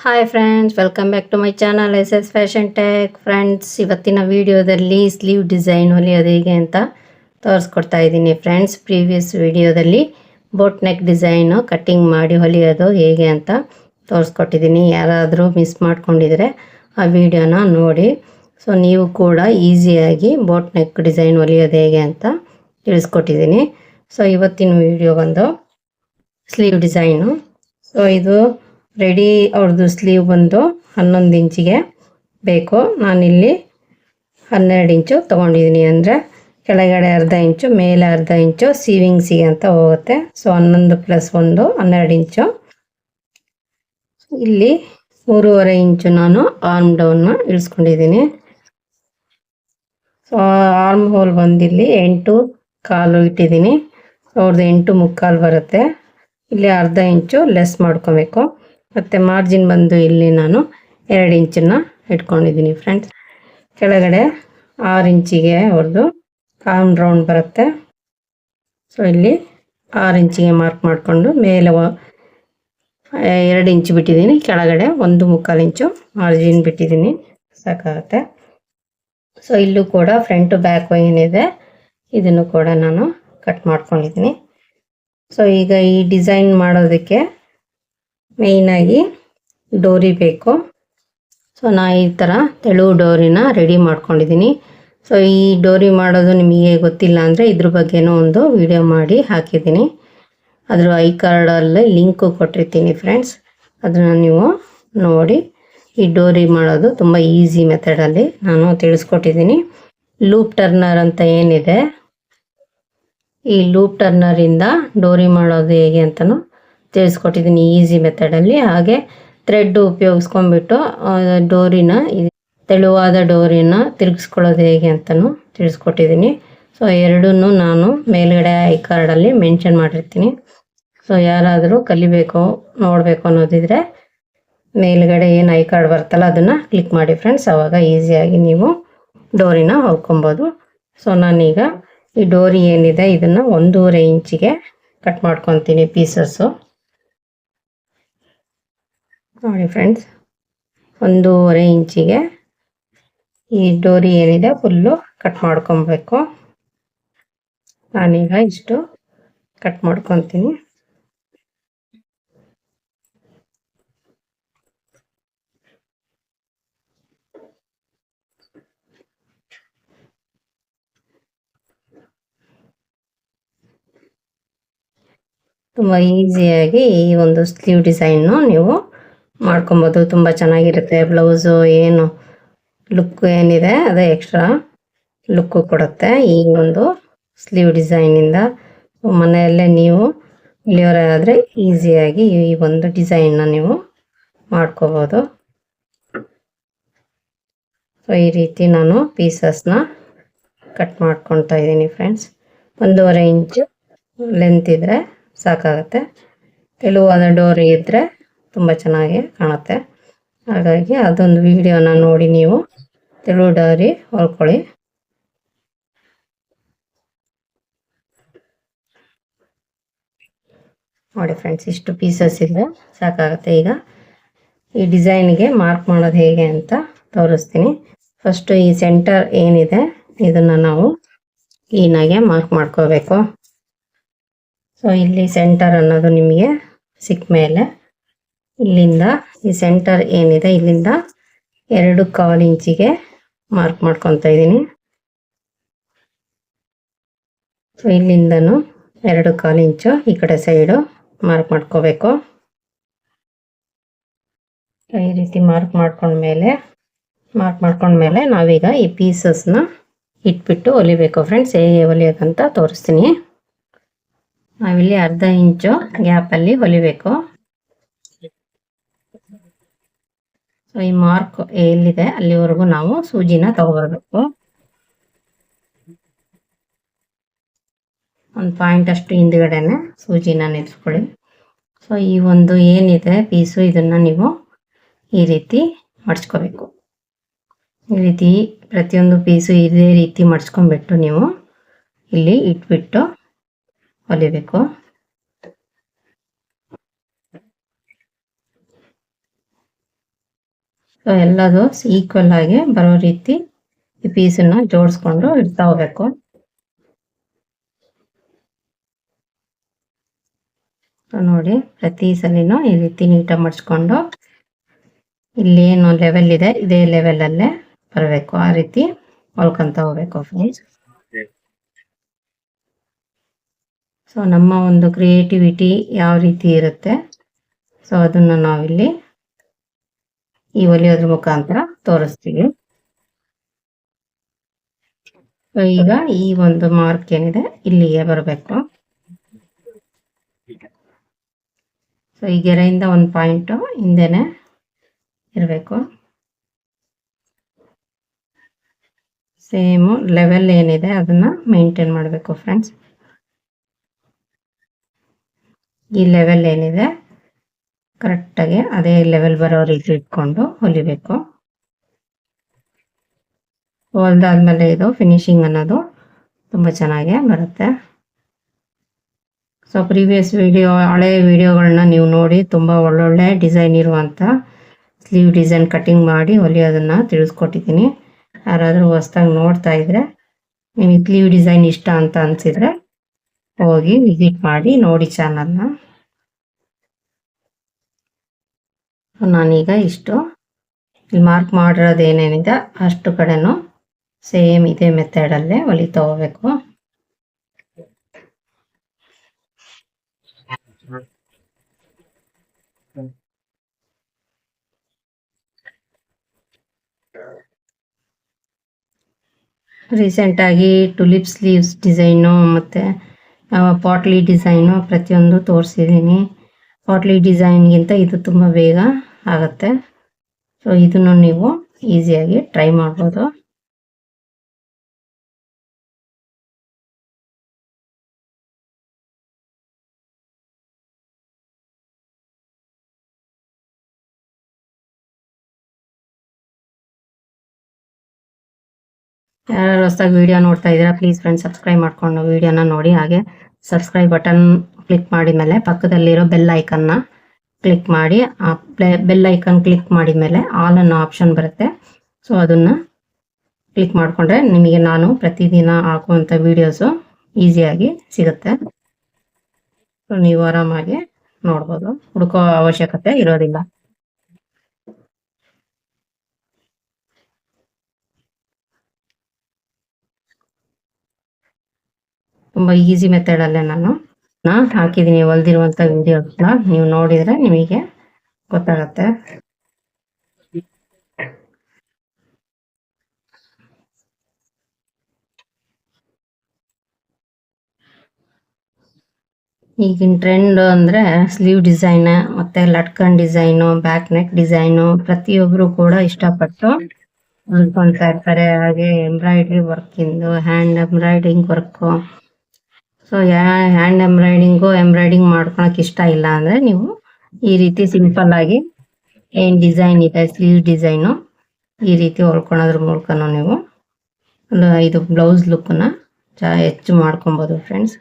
Hi friends welcome back to my channel S S fashion tech friends ಇವತ್ತಿನ ವಿಡಿಯೋದಲ್ಲಿ sleeve design ಹೊಲಿಯೋದು ಹೇಗೆ ಅಂತ ತೋರಿಸ್ಕೊಡ್ತಾ ಇದ್ದೀನಿ ಫ್ರೆಂಡ್ಸ್ ಪ್ರೀವಿಯಸ್ ವಿಡಿಯೋದಲ್ಲಿ ಬೋಟ್ ನೆಕ್ ಡಿಸೈನು ಕಟ್ಟಿಂಗ್ ಮಾಡಿ ಹೊಲಿಯೋದು ಹೇಗೆ ಅಂತ ತೋರಿಸ್ಕೊಟ್ಟಿದ್ದೀನಿ. ಯಾರಾದರೂ ಮಿಸ್ ಮಾಡ್ಕೊಂಡಿದ್ರೆ ಆ ವಿಡಿಯೋನ ನೋಡಿ. ಸೊ ನೀವು ಕೂಡ ಈಸಿಯಾಗಿ ಬೋಟ್ ನೆಕ್ ಡಿಸೈನ್ ಹೊಲಿಯೋದು ಹೇಗೆ ಅಂತ ತಿಳಿಸ್ಕೊಟ್ಟಿದ್ದೀನಿ. ಸೊ ಇವತ್ತಿನ ವಿಡಿಯೋ ಬಂದು ಸ್ಲೀವ್ ಡಿಸೈನು ಸೊ ಇದು ರೆಡಿ ಅವ್ರದ್ದು ಸ್ಲೀವ್ ಬಂದು ಹನ್ನೊಂದು ಇಂಚಿಗೆ ಬೇಕು. ನಾನಿಲ್ಲಿ ಹನ್ನೆರಡು ಇಂಚು ತೊಗೊಂಡಿದ್ದೀನಿ ಅಂದರೆ ಕೆಳಗಡೆ ಅರ್ಧ ಇಂಚು, ಮೇಲೆ ಅರ್ಧ ಇಂಚು ಸೀವಿಂಗ್ಸಿಗೆ ಅಂತ ಹೋಗುತ್ತೆ. ಸೊ ಹನ್ನೊಂದು ಪ್ಲಸ್ ಒಂದು, ಹನ್ನೆರಡು ಇಂಚು. ಇಲ್ಲಿ ಮೂರುವರೆ ಇಂಚು ನಾನು ಆರ್ಮ್ ಡೌನ್ನ ಇಳಿಸ್ಕೊಂಡಿದ್ದೀನಿ. ಸೊ ಆರ್ಮ್ ಹೋಲ್ ಬಂದಿಲ್ಲಿ ಎಂಟು ಕಾಲು ಇಟ್ಟಿದ್ದೀನಿ. ಅವ್ರದ್ದು ಎಂಟು ಮುಕ್ಕಾಲು ಬರುತ್ತೆ. ಇಲ್ಲಿ ಅರ್ಧ ಇಂಚು ಲೆಸ್ ಮಾಡ್ಕೊಬೇಕು. ಮತ್ತು ಮಾರ್ಜಿನ್ ಬಂದು ಇಲ್ಲಿ ನಾನು ಎರಡು ಇಂಚನ್ನು ಇಟ್ಕೊಂಡಿದ್ದೀನಿ ಫ್ರೆಂಡ್ಸ್ ಕೆಳಗಡೆ ಆರು ಇಂಚಿಗೆ ಅವ್ರದ್ದು ಕಾಮ್ ರೌಂಡ್ ಬರುತ್ತೆ. ಸೊ ಇಲ್ಲಿ ಆರು ಇಂಚಿಗೆ ಮಾರ್ಕ್ ಮಾಡಿಕೊಂಡು ಮೇಲೆ ಎರಡು ಇಂಚು ಬಿಟ್ಟಿದ್ದೀನಿ. ಕೆಳಗಡೆ ಒಂದು ಮುಕ್ಕಾಲು ಇಂಚು ಮಾರ್ಜಿನ್ ಬಿಟ್ಟಿದ್ದೀನಿ. ಸಾಕಾಗುತ್ತೆ. ಸೊ ಇಲ್ಲೂ ಕೂಡ ಫ್ರಂಟು ಬ್ಯಾಕ್ ಏನಿದೆ, ಇದನ್ನು ಕೂಡ ನಾನು ಕಟ್ ಮಾಡ್ಕೊಂಡಿದ್ದೀನಿ. ಸೊ ಈಗ ಈ ಡಿಸೈನ್ ಮಾಡೋದಕ್ಕೆ ಮೇಯ್ನಾಗಿ ಡೋರಿ ಬೇಕು. ಸೊ ನಾ ಈ ಥರ ತೆಳು ಡೋರಿನ ರೆಡಿ ಮಾಡ್ಕೊಂಡಿದ್ದೀನಿ. ಸೊ ಈ ಡೋರಿ ಮಾಡೋದು ನಿಮಗೆ ಗೊತ್ತಿಲ್ಲ ಅಂದರೆ ಇದ್ರ ಬಗ್ಗೆನೂ ಒಂದು ವಿಡಿಯೋ ಮಾಡಿ ಹಾಕಿದ್ದೀನಿ. ಅದರ ಐ ಕಾರ್ಡಲ್ಲಿ ಲಿಂಕು ಕೊಟ್ಟಿರ್ತೀನಿ ಫ್ರೆಂಡ್ಸ್ ಅದನ್ನು ನೀವು ನೋಡಿ. ಈ ಡೋರಿ ಮಾಡೋದು ತುಂಬ ಈಸಿ ಮೆಥಡಲ್ಲಿ ನಾನು ತಿಳಿಸ್ಕೊಟ್ಟಿದ್ದೀನಿ. ಲೂಪ್ ಟರ್ನರ್ ಅಂತ ಏನಿದೆ? ಈ ಲೂಪ್ ಟರ್ನರಿಂದ ಡೋರಿ ಮಾಡೋದು ಹೇಗೆ ಅಂತಲೂ ತಿಳಿಸ್ಕೊಟ್ಟಿದ್ದೀನಿ ಈಸಿ ಮೆಥಡಲ್ಲಿ. ಹಾಗೆ ಥ್ರೆಡ್ ಉಪಯೋಗಿಸ್ಕೊಂಡ್ಬಿಟ್ಟು ಡೋರಿನ ತೆಳುವಾದ ಡೋರಿನ ತಿರುಗಿಸ್ಕೊಳ್ಳೋದು ಹೇಗೆ ಅಂತಲೂ ತಿಳಿಸ್ಕೊಟ್ಟಿದ್ದೀನಿ. ಸೊ, ಎರಡನ್ನೂ ನಾನು ಮೇಲ್ಗಡೆ ಐ ಕಾರ್ಡಲ್ಲಿ ಮೆನ್ಷನ್ ಮಾಡಿರ್ತೀನಿ. ಸೊ, ಯಾರಾದರೂ ಕಲಿಬೇಕು, ನೋಡಬೇಕು ಅನ್ನೋದಿದ್ರೆ ಮೇಲ್ಗಡೆ ಏನು ಐ ಕಾರ್ಡ್ ಬರ್ತಲ್ಲ ಅದನ್ನು ಕ್ಲಿಕ್ ಮಾಡಿ ಫ್ರೆಂಡ್ಸ್ ಆವಾಗ ಈಸಿಯಾಗಿ ನೀವು ಡೋರಿನ ಹೊಲ್ಕೊಬೋದು. ಸೊ, ನಾನೀಗ ಈ ಡೋರಿ ಏನಿದೆ, ಇದನ್ನು ಒಂದೂವರೆ ಇಂಚಿಗೆ ಕಟ್ ಮಾಡ್ಕೊತೀನಿ ಪೀಸಸ್ಸು ನೋಡಿ ಫ್ರೆಂಡ್ಸ್, ಒಂದೂವರೆ ಇಂಚಿಗೆ ಈ ಡೋರಿ ಏನಿದೆ ಫುಲ್ಲು ಕಟ್ ಮಾಡ್ಕೊಬೇಕು. ನಾನೀಗ ಇಷ್ಟು ಕಟ್ ಮಾಡ್ಕೊತೀನಿ. ತುಂಬ ಈಸಿಯಾಗಿ ಈ ಒಂದು ಸ್ಲೀವ್ ಡಿಸೈನ್ನು ನೀವು ಮಾಡ್ಕೊಬೋದು. ತುಂಬ ಚೆನ್ನಾಗಿರುತ್ತೆ. ಬ್ಲೌಸು ಏನು ಲುಕ್ ಏನಿದೆ, ಅದೇ ಎಕ್ಸ್ಟ್ರಾ ಲುಕ್ಕು ಕೊಡುತ್ತೆ. ಈ ಒಂದು ಸ್ಲೀವ್ ಡಿಸೈನಿಂದ ಮನೆಯಲ್ಲೇ ನೀವು ಇಲ್ಲಿಯವರೇ ಆದರೆ ಈಸಿಯಾಗಿ ಈ ಒಂದು ಡಿಸೈನ್ನ ನೀವು ಮಾಡ್ಕೋಬೋದು. ಸೊ ಈ ರೀತಿ ನಾನು ಪೀಸಸ್ನ ಕಟ್ ಮಾಡ್ಕೊತಾ ಇದ್ದೀನಿ ಫ್ರೆಂಡ್ಸ್. ಒಂದೂವರೆ ಇಂಚು ಲೆಂತ್ ಇದ್ದರೆ ಸಾಕಾಗುತ್ತೆ. ತೆಳುವಾದ ಡೋರಿ ಇದ್ದರೆ ತುಂಬ ಚೆನ್ನಾಗಿ ಕಾಣುತ್ತೆ. ಹಾಗಾಗಿ ಅದೊಂದು ವಿಡಿಯೋನ ನೋಡಿ ನೀವು. ತೆಳು ಡಾರಿ ಹೊಲ್ಕೊಳ್ಳಿ ನೋಡಿ ಫ್ರೆಂಡ್ಸ್, ಇಷ್ಟು ಪೀಸಸ್ ಇದ್ದರೆ ಸಾಕಾಗುತ್ತೆ ಈಗ. ಈ ಡಿಸೈನ್ಗೆ ಮಾರ್ಕ್ ಮಾಡೋದು ಹೇಗೆ ಅಂತ ತೋರಿಸ್ತೀನಿ. ಫಸ್ಟು ಈ ಸೆಂಟರ್ ಏನಿದೆ, ಇದನ್ನು ನಾವು ಕ್ಲೀನಾಗೆ ಮಾರ್ಕ್ ಮಾಡ್ಕೋಬೇಕು. ಸೊ, ಇಲ್ಲಿ ಸೆಂಟರ್ ಅನ್ನೋದು ನಿಮಗೆ ಸಿಕ್ಕ ಮೇಲೆ ಇಲ್ಲಿಂದ ಈ ಸೆಂಟರ್ ಏನಿದೆ, ಇಲ್ಲಿಂದ ಎರಡು ಕಾಲು ಇಂಚಿಗೆ ಮಾರ್ಕ್ ಮಾಡ್ಕೊತಾ ಇದ್ದೀನಿ. ಸೊ ಇಲ್ಲಿಂದನೂ ಎರಡು ಕಾಲು ಇಂಚು ಈ ಕಡೆ ಸೈಡು ಮಾರ್ಕ್ ಮಾಡ್ಕೋಬೇಕು. ಈ ರೀತಿ ಮಾರ್ಕ್ ಮಾಡ್ಕೊಂಡ್ಮೇಲೆ ಮಾರ್ಕ್ ಮಾಡ್ಕೊಂಡ್ಮೇಲೆ ನಾವೀಗ ಈ ಪೀಸಸ್ನ ಇಟ್ಬಿಟ್ಟು ಹೊಲಿಬೇಕು. ಫ್ರೆಂಡ್ಸ್ ಹೇಗೆ ಹೊಲಿಯೋದಂತ ತೋರಿಸ್ತೀನಿ. ನಾವಿಲ್ಲಿ ಅರ್ಧ ಇಂಚು ಗ್ಯಾಪಲ್ಲಿ ಹೊಲಿಬೇಕು. ಸೊ ಈ ಮಾರ್ಕ್ ಎಲ್ಲಿದೆ? ಅಲ್ಲಿವರೆಗೂ ನಾವು ಸೂಜಿನ ತಗೋಬರ್ಬೇಕು. ಒಂದು ಪಾಯಿಂಟ್ ಅಷ್ಟು ಹಿಂದ್ಗಡೆನೆ ಸೂಜಿನ ನಿಲ್ಸ್ಕೊಳ್ಳಿ ಸೊ ಈ ಒಂದು ಏನಿದೆ ಪೀಸು ಇದನ್ನ ನೀವು ಈ ರೀತಿ ಮಡ್ಸ್ಕೋಬೇಕು. ಈ ರೀತಿ ಪ್ರತಿಯೊಂದು ಪೀಸು ಇದೇ ರೀತಿ ಮಡ್ಚ್ಕೊಂಡ್ಬಿಟ್ಟು ನೀವು ಇಲ್ಲಿ ಇಟ್ಬಿಟ್ಟು ಹೊಲಿಬೇಕು. ಸೊ ಎಲ್ಲದೂ ಈಕ್ವಲ್ ಆಗಿ ಬರೋ ರೀತಿ ಈ ಪೀಸನ್ನ ಜೋಡಿಸ್ಕೊಂಡು ಇಡ್ತಾ ಹೋಗ್ಬೇಕು ನೋಡಿ ಪ್ರತಿ ಸಲಿನೂ ಈ ರೀತಿ ನೀಟಾಗಿ ಇಲ್ಲಿ ಏನು ಲೆವೆಲ್ ಇದೆ ಇದೇ ಲೆವೆಲಲ್ಲೇ ಬರಬೇಕು. ಆ ರೀತಿ ಹೊಲ್ಕೊಂತ ಹೋಗ್ಬೇಕು ಫ್ರೆಂಡ್ಸ್ ಸೊ ನಮ್ಮ ಒಂದು ಕ್ರಿಯೇಟಿವಿಟಿ ಯಾವ ರೀತಿ ಇರುತ್ತೆ? ಸೊ ಅದನ್ನು ನಾವಿಲ್ಲಿ ಈ ಒಲಿಯೋದ್ರ ಮುಖಾಂತರ ತೋರಿಸ್ತೀವಿ. ಈಗ ಈ ಒಂದು ಮಾರ್ಕ್ ಏನಿದೆ, ಇಲ್ಲಿಗೆ ಬರಬೇಕು. ಸೊ ಈ ಗೆರೆಯಿಂದ ಒಂದು ಪಾಯಿಂಟ್ ಹಿಂದೆನೆ ಇರಬೇಕು. ಸೇಮು ಲೆವೆಲ್ ಏನಿದೆ, ಅದನ್ನ ಮೇಂಟೈನ್ ಮಾಡಬೇಕು ಫ್ರೆಂಡ್ಸ್ ಈ ಲೆವೆಲ್ ಏನಿದೆ ಕರೆಕ್ಟಾಗಿ ಅದೇ ಲೆವೆಲ್ ಬರೋ ರೀತಿ ಇಟ್ಕೊಂಡು ಹೊಲಿಬೇಕು. ಹೊಲ್ದಾದ್ಮೇಲೆ ಇದು ಫಿನಿಶಿಂಗ್ ಅನ್ನೋದು ತುಂಬ ಚೆನ್ನಾಗಿ ಬರುತ್ತೆ. ಸೊ ಪ್ರೀವಿಯಸ್ ವಿಡಿಯೋ ಹಳೆ ವಿಡಿಯೋಗಳನ್ನ ನೀವು ನೋಡಿ ತುಂಬ ಒಳ್ಳೊಳ್ಳೆ ಡಿಸೈನ್ ಇರುವಂಥ ಸ್ಲೀವ್ ಡಿಸೈನ್ ಕಟಿಂಗ್ ಮಾಡಿ ಹೊಲಿಯೋದನ್ನು ತಿಳಿಸ್ಕೊಟ್ಟಿದ್ದೀನಿ. ಯಾರಾದರೂ ಹೊಸ್ದಾಗಿ ನೋಡ್ತಾ ಇದ್ರೆ ನಿಮಗೆ ಸ್ಲೀವ್ ಡಿಸೈನ್ ಇಷ್ಟ ಅಂತ ಅನಿಸಿದ್ರೆ ಹೋಗಿ ವಿಸಿಟ್ ಮಾಡಿ ನೋಡಿ ಚಾನಲ್ನ ನಾನೀಗ ಇಷ್ಟು. ಇಲ್ಲಿ ಮಾರ್ಕ್ ಮಾಡಿರೋದು ಏನೇನಿದೆ ಅಷ್ಟು ಕಡೆನೂ ಸೇಮ್ ಇದೇ ಮೆಥಡಲ್ಲೇ ಹೊಲಿತಾ ಹೋಗ್ಬೇಕು ರೀಸೆಂಟಾಗಿ ಟುಲಿಪ್ ಸ್ಲೀವ್ಸ್ ಡಿಸೈನು ಮತ್ತು ಪಾಟ್ಲಿ ಡಿಸೈನು ಪ್ರತಿಯೊಂದು ತೋರಿಸಿದ್ದೀನಿ. ಪಾಟ್ಲಿ ಡಿಸೈನ್ಗಿಂತ ಇದು ತುಂಬ ಬೇಗ ಆಗುತ್ತೆ. ಸೊ ಇದನ್ನು ನೀವು ಈಸಿಯಾಗಿ ಟ್ರೈ ಮಾಡ್ಬೋದು. ಯಾರು ಹೊಸದಾಗಿ ವಿಡಿಯೋ ನೋಡ್ತಾ ಇದ್ದೀರಾ ಪ್ಲೀಸ್ ಫ್ರೆಂಡ್ಸ್ ಸಬ್ಸ್ಕ್ರೈಬ್ ಮಾಡ್ಕೊಂಡು ವಿಡಿಯೋನ ನೋಡಿ. ಹಾಗೆ ಸಬ್ಸ್ಕ್ರೈಬ್ ಬಟನ್ ಕ್ಲಿಕ್ ಮಾಡಿದ ಮೇಲೆ ಪಕ್ಕದಲ್ಲಿರೋ ಬೆಲ್ ಐಕನ್ನ ಕ್ಲಿಕ್ ಮಾಡಿ, ಆ ಪ್ಲೇ ಬೆಲ್ ಐಕನ್ ಕ್ಲಿಕ್ ಮಾಡಿದ ಮೇಲೆ ಆಲ್ ಅನ್ನೋ ಆಪ್ಷನ್ ಬರುತ್ತೆ. ಸೊ ಅದನ್ನ ಕ್ಲಿಕ್ ಮಾಡಿಕೊಂಡ್ರೆ ನಿಮಗೆ ನಾನು ಪ್ರತಿದಿನ ಹಾಕುವಂಥ ವೀಡಿಯೋಸು ಈಸಿಯಾಗಿ ಸಿಗುತ್ತೆ. ಸೊ ನೀವು ಆರಾಮಾಗಿ ನೋಡ್ಬೋದು. ಹುಡುಕೋ ಅವಶ್ಯಕತೆ ಇರೋದಿಲ್ಲ. ತುಂಬ ಈಸಿ ಮೆಥಡಲ್ಲೇ ನಾನು ನಾ ಹಾಕಿದ್ದೀನಿ ಹೊಲ್ದಿರುವಂಥ ವಿಡಿಯೋಸ್ನ ನೀವು ನೋಡಿದರೆ ನಿಮಗೆ ಗೊತ್ತಾಗತ್ತೆ. ಈಗಿನ ಟ್ರೆಂಡ್ ಅಂದರೆ ಸ್ಲೀವ್ ಡಿಸೈನ್ ಮತ್ತು latkan design back neck design ಪ್ರತಿಯೊಬ್ಬರು ಕೂಡ ಇಷ್ಟಪಟ್ಟು ಹೊಲ್ಕೊಳ್ತಾ ಇರ್ತಾರೆ. ಹಾಗೆ embroidery ವರ್ಕಿಂದು hand embroidering work so hand embroidering embroidering ಮಾಡ್ಕೊಳಕ್ ಇಷ್ಟ ಇಲ್ಲ ಅಂದರೆ ನೀವು ಈ ರೀತಿ ಸಿಂಪಲ್ ಆಗಿ ಏನ್ ಡಿಸೈನ್ ಇದೆ ಸ್ಲೀವ್ ಡಿಸೈನು ಈ ರೀತಿ ಹೊಲ್ಕೊಳೋದ್ರ ಮೂಲಕನೂ ನೀವು ಇದು ಬ್ಲೌಸ್ ಲುಕ್ನ ಚ, ಹೆಚ್ಚು ಮಾಡ್ಕೊಬೋದು ಫ್ರೆಂಡ್ಸ್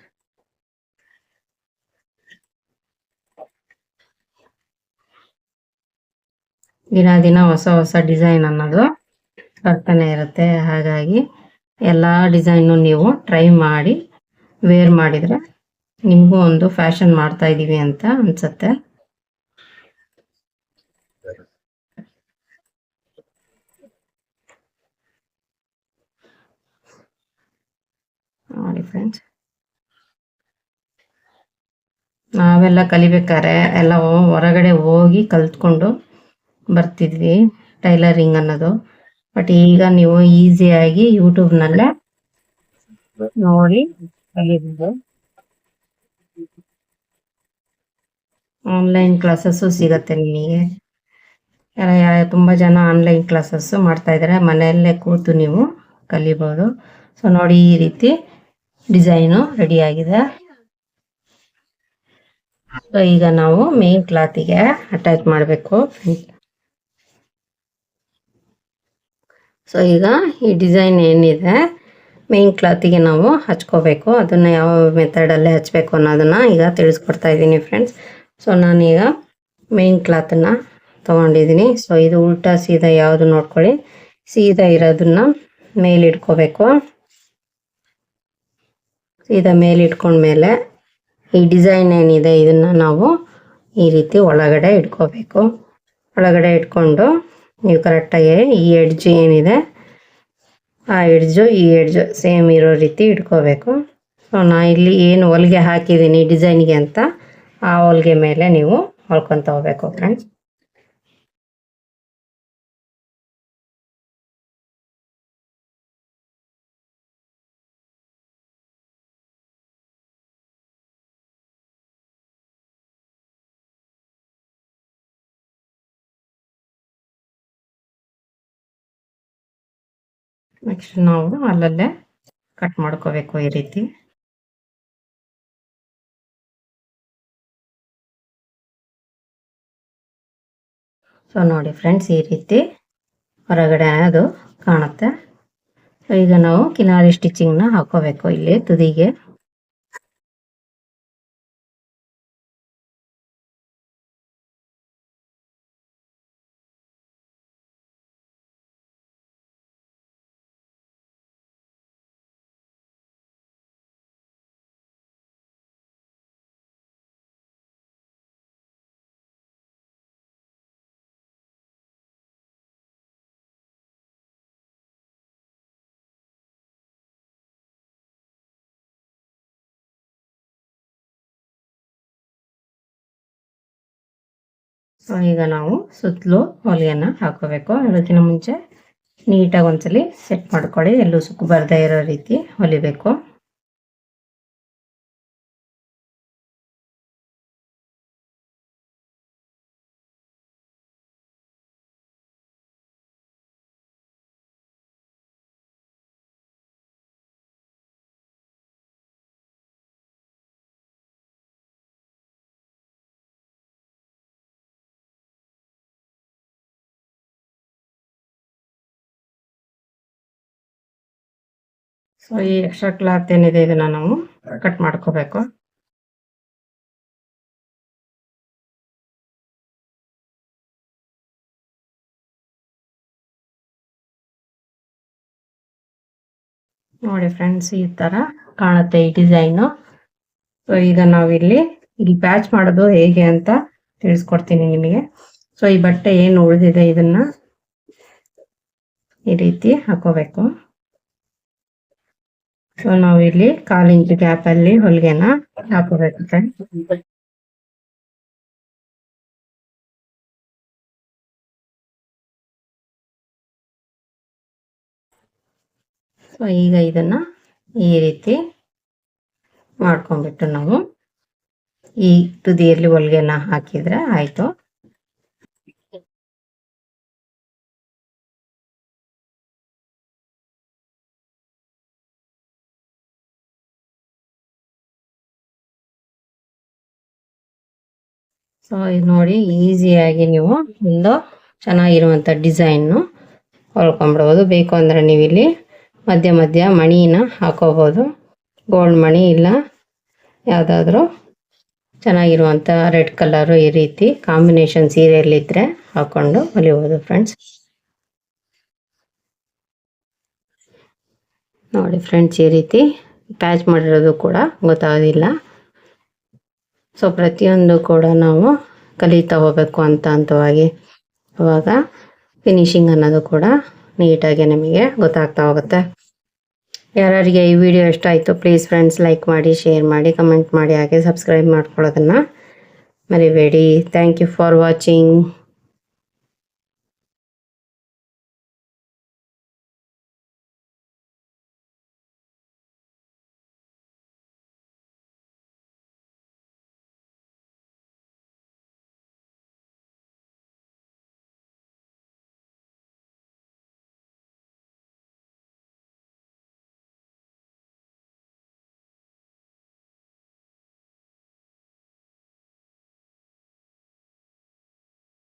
ದಿನ ದಿನ ಹೊಸ ಹೊಸ ಡಿಸೈನ್ ಅನ್ನೋದು ಬರ್ತಾನೆ ಇರುತ್ತೆ. ಹಾಗಾಗಿ ಎಲ್ಲ ಡಿಸೈನು ನೀವು ಟ್ರೈ ಮಾಡಿ ವೇರ್ ಮಾಡಿದರೆ ನಿಮಗೂ ಒಂದು ಫ್ಯಾಷನ್ ಮಾಡ್ತಾ ಇದ್ದೀವಿ ಅಂತ ಅನ್ಸುತ್ತೆ. ನೋಡಿ ಫ್ರೆಂಡ್ಸ್ ನಾವೆಲ್ಲ ಕಲಿಬೇಕಾರೆ ಎಲ್ಲ ಹೊರಗಡೆ ಹೋಗಿ ಕಲ್ತ್ಕೊಂಡು ಬರ್ತಿದ್ವಿ ಟೈಲರಿಂಗ್ ಅನ್ನೋದು. ಬಟ್ ಈಗ ನೀವು ಈಸಿಯಾಗಿ ಯೂಟ್ಯೂಬ್ನಲ್ಲೇ ನೋಡಿ ಆನ್ಲೈನ್ ಕ್ಲಾಸಸ್ಸು ಸಿಗತ್ತೆ ನಿಮಗೆ. ತುಂಬ ಜನ ಆನ್ಲೈನ್ ಕ್ಲಾಸಸ್ಸು ಮಾಡ್ತಾ ಇದ್ದಾರೆ. ಮನೆಯಲ್ಲೇ ಕೂತು ನೀವು ಕಲಿಬೋದು. ಸೊ ನೋಡಿ ಈ ರೀತಿ ಡಿಸೈನು ಆಗಿದೆ. ಸೊ ಈಗ ನಾವು ಮೇನ್ ಕ್ಲಾತಿಗೆ ಅಟ್ಯಾಚ್ ಮಾಡಬೇಕು. ಸೊ ಈಗ ಈ ಡಿಸೈನ್ ಏನಿದೆ? ಮೇನ್ ಕ್ಲಾತಿಗೆ ನಾವು ಹಚ್ಕೋಬೇಕು. ಅದನ್ನು ಯಾವ ಮೆಥಡಲ್ಲೇ ಹಚ್ಚಬೇಕು ಅನ್ನೋದನ್ನು ಈಗ ತಿಳಿಸ್ಕೊಡ್ತಾ ಇದ್ದೀನಿ ಫ್ರೆಂಡ್ಸ್ ಸೊ ನಾನೀಗ ಮೇನ್ ಕ್ಲಾತನ್ನು ತೊಗೊಂಡಿದ್ದೀನಿ. ಸೊ ಇದು ಉಲ್ಟಾ ಸೀದಾ ಯಾವುದು ನೋಡ್ಕೊಳ್ಳಿ. ಸೀದಾ ಇರೋದನ್ನ ಮೇಲಿಟ್ಕೋಬೇಕು ಸೀದಾ ಮೇಲಿಟ್ಕೊಂಡ್ಮೇಲೆ ಈ ಡಿಸೈನ್ ಏನಿದೆ ಇದನ್ನು ನಾವು ಈ ರೀತಿ ಒಳಗಡೆ ಇಟ್ಕೋಬೇಕು. ಒಳಗಡೆ ಇಟ್ಕೊಂಡು ನೀವು ಕರೆಕ್ಟಾಗಿ ಈ ಎಡ್ಜ್ ಏನಿದೆ ಆ ಎಡ್ಜು, ಈ ಎಡ್ಜು ಸೇಮ್ ಇರೋ ರೀತಿ ಇಟ್ಕೋಬೇಕು. ಸೊ ನಾ ಇಲ್ಲಿ ಏನು ಹೊಲಿಗೆ ಹಾಕಿದ್ದೀನಿ ಡಿಸೈನ್ಗೆ ಅಂತ ಆ ಹೊಲಿಗೆ ಮೇಲೆ ನೀವು ಹೊಲ್ಕೊತ ಹೋಗ್ಬೇಕು ಫ್ರೆಂಡ್ಸ್ ನೆಕ್ಸ್ಟ್ ನಾವು ಅಲ್ಲಲ್ಲೇ ಕಟ್ ಮಾಡ್ಕೋಬೇಕು ಈ ರೀತಿ. ಸೊ ನೋಡಿ ಫ್ರೆಂಡ್ಸ್ ಈ ರೀತಿ ಹೊರಗಡೆ ಅದು ಕಾಣುತ್ತೆ. ಈಗ ನಾವು ಕಿನಾರಿ ಸ್ಟಿಚಿಂಗ್ನ ಹಾಕೋಬೇಕು. ಇಲ್ಲಿ ತುದಿಗೆ ಸೊ ಈಗ ನಾವು ಸುತ್ತಲೂ ಹೊಲಿಯನ್ನು ಹಾಕೋಬೇಕು. ಅದಕ್ಕಿಂತ ಮುಂಚೆ ನೀಟಾಗಿ ಒಂದ್ಸಲಿ ಸೆಟ್ ಮಾಡ್ಕೊಳ್ಳಿ. ಎಲ್ಲೂ ಸುಕ್ಕು ಬರದೇ ಇರೋ ರೀತಿ ಹೊಲಿಬೇಕು. ಸೊ ಈ ಎಕ್ಸ್ಟ್ರಾ ಕ್ಲಾತ್ ಏನಿದೆ ಇದನ್ನ ನಾವು ಕಟ್ ಮಾಡ್ಕೋಬೇಕು. ನೋಡಿ ಫ್ರೆಂಡ್ಸ್ ಈ ತರ ಕಾಣುತ್ತೆ ಈ ಡಿಸೈನು ಸೊ ಈಗ ನಾವಿಲ್ಲಿ ಇಲ್ಲಿ ಪ್ಯಾಚ್ ಮಾಡೋದು ಹೇಗೆ ಅಂತ ತಿಳಿಸ್ಕೊಡ್ತೀನಿ ನಿಮಗೆ. ಸೊ ಈ ಬಟ್ಟೆ ಏನು ಉಳಿದಿದೆ ಇದನ್ನ ಈ ರೀತಿ ಹಾಕೋಬೇಕು. ಸೊ ನಾವಿಲ್ಲಿ ಕಾಲು ಇಂಚು ಗ್ಯಾಪ್ ಅಲ್ಲಿ ಹೊಲಿಗೆನ ಹಾಕೋಬೇಕು ಸೊ ಈಗ ಇದನ್ನ ಈ ರೀತಿ ಮಾಡ್ಕೊಂಡ್ಬಿಟ್ಟು ನಾವು ಈ ತುದಿಯಲ್ಲಿ ಹೊಲಿಗೆನ ಹಾಕಿದ್ರೆ ಆಯ್ತು. ಸೊ ಇದು ನೋಡಿ ಈಸಿಯಾಗಿ ನೀವು ಒಂದು ಚೆನ್ನಾಗಿರುವಂಥ ಡಿಸೈನ್ನು ಹೊಲ್ಕೊಂಡ್ಬಿಡ್ಬೋದು. ಬೇಕು ಅಂದರೆ ನೀವು ಇಲ್ಲಿ ಮಧ್ಯ ಮಧ್ಯ ಮಣಿನ ಹಾಕೋಬೋದು. ಗೋಲ್ಡ್ ಮಣಿ ಇಲ್ಲ, ಯಾವುದಾದ್ರೂ ಚೆನ್ನಾಗಿರುವಂಥ ರೆಡ್ ಕಲರು ಈ ರೀತಿ ಕಾಂಬಿನೇಷನ್ ಸೀರೆಯಲ್ಲಿದ್ದರೆ ಹಾಕೊಂಡು ಹೊಲಿಬೋದು ಫ್ರೆಂಡ್ಸ್ ನೋಡಿ ಫ್ರೆಂಡ್ಸ್ ಈ ರೀತಿ ಪ್ಯಾಚ್ ಮಾಡಿರೋದು ಕೂಡ ಗೊತ್ತಾಗೋದಿಲ್ಲ. ಸೊ ಪ್ರತಿಯೊಂದು ಕೂಡ ನಾವು ಕಲಿತಾ ಹೋಗಬೇಕು ಅಂತ ಹಂತವಾಗಿ ಅವಾಗ ಫಿನಿಶಿಂಗ್ ಅನ್ನೋದು ಕೂಡ ನೀಟಾಗಿ ನಿಮಗೆ ಗೊತ್ತಾಗ್ತಾ ಹೋಗುತ್ತೆ. ಯಾರ್ಯಾರಿಗೆ ಈ ವಿಡಿಯೋ ಇಷ್ಟ ಆಯಿತು ಪ್ಲೀಸ್ ಫ್ರೆಂಡ್ಸ್ ಲೈಕ್ ಮಾಡಿ ಶೇರ್ ಮಾಡಿ ಕಮೆಂಟ್ ಮಾಡಿ, ಹಾಗೆ ಸಬ್ಸ್ಕ್ರೈಬ್ ಮಾಡ್ಕೊಳ್ಳೋದನ್ನು ಮರಿಬೇಡಿ. Thank you for watching